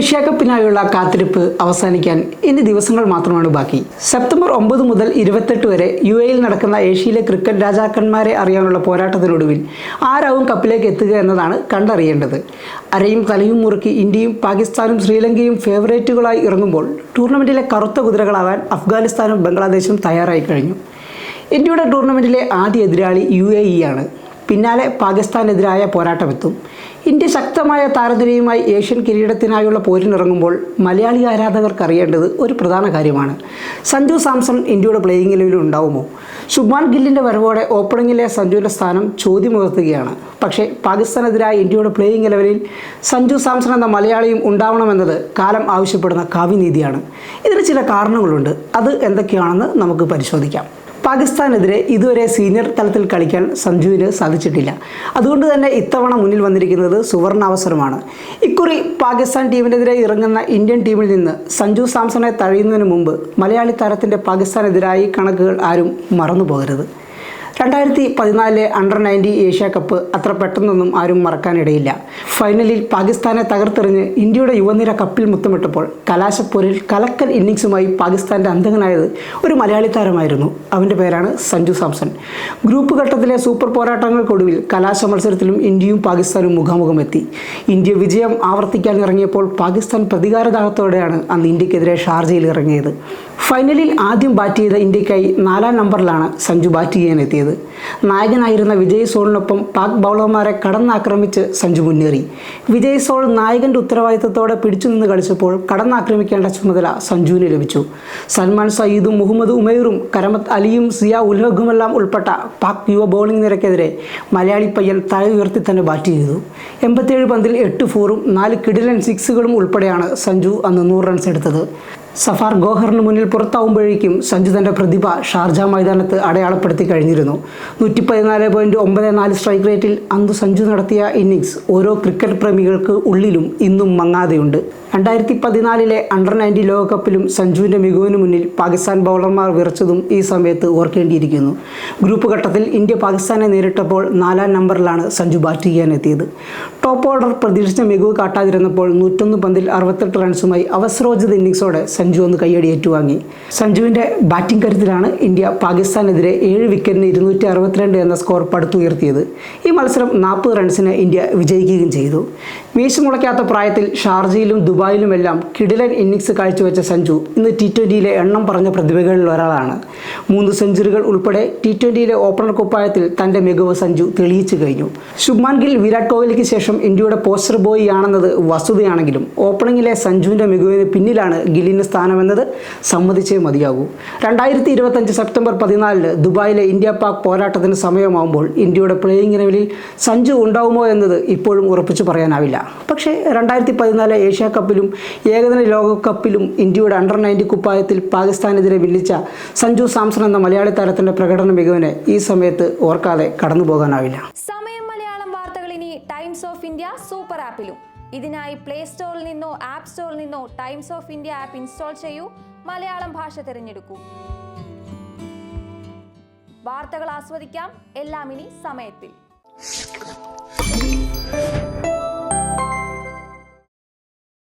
Asia കപ്പിനായുള്ള കാത്തിരിപ്പ് അവസാനിക്കാൻ ഇനി ദിവസങ്ങൾ മാത്രമാണ് ബാക്കി. സെപ്റ്റംബർ ഒമ്പത് മുതൽ ഇരുപത്തെട്ട് വരെ യു എയിൽ നടക്കുന്ന ഏഷ്യയിലെ ക്രിക്കറ്റ് രാജാക്കന്മാരെ അറിയാനുള്ള പോരാട്ടത്തിനൊടുവിൽ ആരാവും കപ്പിലേക്ക് എത്തുക എന്നതാണ് കണ്ടറിയേണ്ടത്. അരയും തലയും മുറുക്കി ഇന്ത്യയും പാകിസ്ഥാനും ശ്രീലങ്കയും ഫേവറേറ്റുകളായി ഇറങ്ങുമ്പോൾ ടൂർണമെന്റിലെ കറുത്ത കുതിരകളാവാൻ അഫ്ഗാനിസ്ഥാനും ബംഗ്ലാദേശും തയ്യാറായി കഴിഞ്ഞു. ഇന്ത്യയുടെ ടൂർണമെന്റിലെ ആദ്യ എതിരാളി യു എ ഇ ആണ്. പിന്നാലെ പാകിസ്ഥാനെതിരായ പോരാട്ടമെത്തും. ഇന്ത്യ ശക്തമായ താരനിരയുമായി ഏഷ്യൻ കിരീടത്തിനായുള്ള പോരിനിറങ്ങുമ്പോൾ മലയാളി ആരാധകർക്ക് അറിയേണ്ടത് ഒരു പ്രധാന കാര്യമാണ്. സഞ്ജു സാംസൺ ഇന്ത്യയുടെ പ്ലേയിങ് ഇലവിൽ ഉണ്ടാവുമോ? ശുഭ്മാൻ ഗില്ലിന്റെ വരവോടെ ഓപ്പണിങ്ങിലെ സഞ്ജുവിന്റെ സ്ഥാനം ചോദ്യമുയർത്തുകയാണ്. പക്ഷേ പാകിസ്ഥാനെതിരായ ഇന്ത്യയുടെ പ്ലേയിങ് ഇലവനിൽ സഞ്ജു സാംസൺ എന്ന മലയാളിയും ഉണ്ടാവണമെന്നത് കാലം ആവശ്യപ്പെടുന്ന കാവ്യനീതിയാണ്. ഇതിന് ചില കാരണങ്ങളുണ്ട്. അത് എന്തൊക്കെയാണെന്ന് നമുക്ക് പരിശോധിക്കാം. പാകിസ്ഥാനെതിരെ ഇതുവരെ സീനിയർ തലത്തിൽ കളിക്കാൻ സഞ്ജുവിന് സാധിച്ചിട്ടില്ല. അതുകൊണ്ട് തന്നെ ഇത്തവണ മുന്നിൽ വന്നിരിക്കുന്നത് സുവർണാവസരമാണ്. ഇക്കുറി പാകിസ്ഥാൻ ടീമിനെതിരെ ഇറങ്ങുന്ന ഇന്ത്യൻ ടീമിൽ നിന്ന് സഞ്ജു സാംസണെ തഴയുന്നതിന് മുമ്പ് മലയാളി താരത്തിന്റെ പാകിസ്ഥാനെതിരായി കണക്കുകൾ ആരും മറന്നു പോകരുത് രണ്ടായിരത്തി പതിനാലിലെ അണ്ടർ നയന്റി ഏഷ്യ കപ്പ് അത്ര പെട്ടെന്നൊന്നും ആരും മറക്കാനിടയില്ല. ഫൈനലിൽ പാകിസ്ഥാനെ തകർത്തെറിഞ്ഞ് ഇന്ത്യയുടെ യുവനിര കപ്പിൽ മുത്തമിട്ടപ്പോൾ കലാശപ്പോരിൽ കലക്കൽ ഇന്നിങ്സുമായി പാകിസ്ഥാന്റെ അന്തകനായത് ഒരു മലയാളി താരമായിരുന്നു. അവന്റെ പേരാണ് സഞ്ജു സാംസൺ. ഗ്രൂപ്പ് ഘട്ടത്തിലെ സൂപ്പർ പോരാട്ടങ്ങൾക്കൊടുവിൽ കലാശ മത്സരത്തിലും ഇന്ത്യയും പാകിസ്ഥാനും മുഖാമുഖം എത്തി ഇന്ത്യ വിജയം ആവർത്തിക്കാൻ ഇറങ്ങിയപ്പോൾ പാകിസ്ഥാൻ പ്രതികാരദാഹത്തോടെയാണ് അന്ന് ഇന്ത്യക്കെതിരെ ഷാർജയിൽ ഇറങ്ങിയത്. ഫൈനലിൽ ആദ്യം ബാറ്റ് ചെയ്ത ഇന്ത്യക്കായി നാലാം നമ്പറിലാണ് സഞ്ജു ബാറ്റ് ചെയ്യാനെത്തിയത്. നായകനായിരുന്ന വിജയ് സോളിനൊപ്പം പാക് ബൗളർമാരെ കടന്നാക്രമിച്ച് സഞ്ജു മുന്നേറി. വിജയ് സോൾ നായകന്റെ ഉത്തരവാദിത്തത്തോടെ പിടിച്ചു നിന്ന് കളിച്ചപ്പോൾ കടന്നാക്രമിക്കേണ്ട ചുമതല സഞ്ജുവിന് ലഭിച്ചു. സൽമാൻ സയ്യിദും മുഹമ്മദ് ഉമേറും കരമത്ത് അലിയും സിയ ഉൽഹഖുമെല്ലാം ഉൾപ്പെട്ട പാക് യുവ ബൗളിംഗ് നിരക്കെതിരെ മലയാളി പയ്യൻ തല ഉയർത്തി തന്നെ ബാറ്റ് ചെയ്തു. എൺപത്തിയേഴ് പന്തിൽ എട്ട് ഫോറും നാല് കിഡിലൻ സിക്സുകളും ഉൾപ്പെടെയാണ് സഞ്ജു അന്ന് നൂറ് റൺസ് എടുത്തത്. സഫാർ ഗോഹറിന് മുന്നിൽ പുറത്താവുമ്പോഴേക്കും സഞ്ജു തന്റെ പ്രതിഭ ഷാർജ മൈതാനത്ത് അടയാളപ്പെടുത്തി കഴിഞ്ഞിരുന്നു. നൂറ്റി പതിനാല് പോയിന്റ് ഒമ്പത് നാല് സ്ട്രൈക്ക് റേറ്റിൽ അന്ന് സഞ്ജു നടത്തിയ ഇന്നിങ്സ് ഓരോ ക്രിക്കറ്റ് പ്രേമികൾക്ക് ഉള്ളിലും ഇന്നും മങ്ങാതെയുണ്ട്. രണ്ടായിരത്തി പതിനാലിലെ അണ്ടർ നയന്റി ലോകകപ്പിലും സഞ്ജുവിന്റെ മികവിന് മുന്നിൽ പാകിസ്ഥാൻ ബൗളർമാർ വിറച്ചതും ഈ സമയത്ത് ഓർക്കേണ്ടിയിരിക്കുന്നു. ഗ്രൂപ്പ് ഘട്ടത്തിൽ ഇന്ത്യ പാകിസ്ഥാനെ നേരിട്ടപ്പോൾ നാലാം നമ്പറിലാണ് സഞ്ജു ബാറ്റ് ചെയ്യാനെത്തിയത്. ടോപ്പ് ഓർഡർ പ്രതീക്ഷിച്ച മികവ് കാട്ടാതിരുന്നപ്പോൾ നൂറ്റൊന്ന് പന്തിൽ അറുപത്തെട്ട് റൺസുമായി അവസരോചിത ഇന്നിങ്സോടെ സഞ്ജു ഒന്ന് കൈയടി ഏറ്റുവാങ്ങി. സഞ്ജുവിന്റെ ബാറ്റിംഗ് കരുത്തിലാണ് ഇന്ത്യ പാകിസ്ഥാനെതിരെ ഏഴ് വിക്കറ്റിന് ഇരുന്നൂറ്റി അറുപത്തിരണ്ട് എന്ന സ്കോർ പടുത്തുയർത്തിയത്. ഈ മത്സരം നാൽപ്പത് റൺസിന് ഇന്ത്യ വിജയിക്കുകയും ചെയ്തു. വീശു മുളയ്ക്കാത്ത പ്രായത്തിൽ ഷാർജയിലും ദുബായിലുമെല്ലാം കിടിലൻ ഇന്നിങ്സ് കാഴ്ചവെച്ച സഞ്ജു ഇന്ന് ടി ട്വന്റിയിലെ എണ്ണം പറഞ്ഞ പ്രതിഭകളിൽ ഒരാളാണ്. മൂന്ന് സെഞ്ചുറികൾ ഉൾപ്പെടെ ടി ട്വന്റിയിലെ ഓപ്പണർ കുപ്പായത്തിൽ തന്റെ മികവ് സഞ്ജു തെളിയിച്ചു കഴിഞ്ഞു. ശുഭ്മാൻ ഗിൽ വിരാട് കോഹ്ലിക്ക് ശേഷം ഇന്ത്യയുടെ പോസ്റ്റർ ബോയ് ആണെന്നത് വസ്തുതയാണെങ്കിലും ഓപ്പണിങ്ങിലെ സഞ്ജുവിന്റെ മികവിന് പിന്നിലാണ് ഗില്ലിന് സ്ഥാനമെന്നത് സമ്മതിച്ചേ മതിയാകൂ. രണ്ടായിരത്തി ഇരുപത്തഞ്ച് സെപ്റ്റംബർ പതിനാലിന് ദുബായിലെ ഇന്ത്യ പാക് പോരാട്ടത്തിന് സമയമാകുമ്പോൾ ഇന്ത്യയുടെ പ്ലേയിങ് ഇലവനിൽ സഞ്ജു ഉണ്ടാവുമോ എന്നത് ഇപ്പോഴും ഉറപ്പിച്ചു പറയാനാവില്ല. പക്ഷേ രണ്ടായിരത്തി പതിനാല് ഏഷ്യ കപ്പിലും ഏകദിന ലോകകപ്പിലും ഇന്ത്യയുടെ അണ്ടർ നയന്റി കുപ്പായത്തിൽ പാകിസ്ഥാനെതിരെ വിളിച്ച സഞ്ജു സാംസൺ എന്ന മലയാളി താരത്തിന്റെ പ്രകടന മികവിനെ ഈ സമയത്ത് ഓർക്കാതെ കടന്നു പോകാനാവില്ല സമയം മലയാളം വാർത്തകൾ ഇനി ടൈംസ് ഓഫ് ഇന്ത്യ സൂപ്പർ ആപ്പിലും. ഇതിനായി പ്ലേ സ്റ്റോറിൽ നിന്നോ ആപ്പ് സ്റ്റോറിൽ നിന്നോ Times of India app install ചെയ്യൂ. മലയാളം ഭാഷ തിരഞ്ഞെടുക്കൂ. വാർത്തകൾ ആസ്വദിക്കാം. എല്ലാം ഇനി സമയത്തിൽ.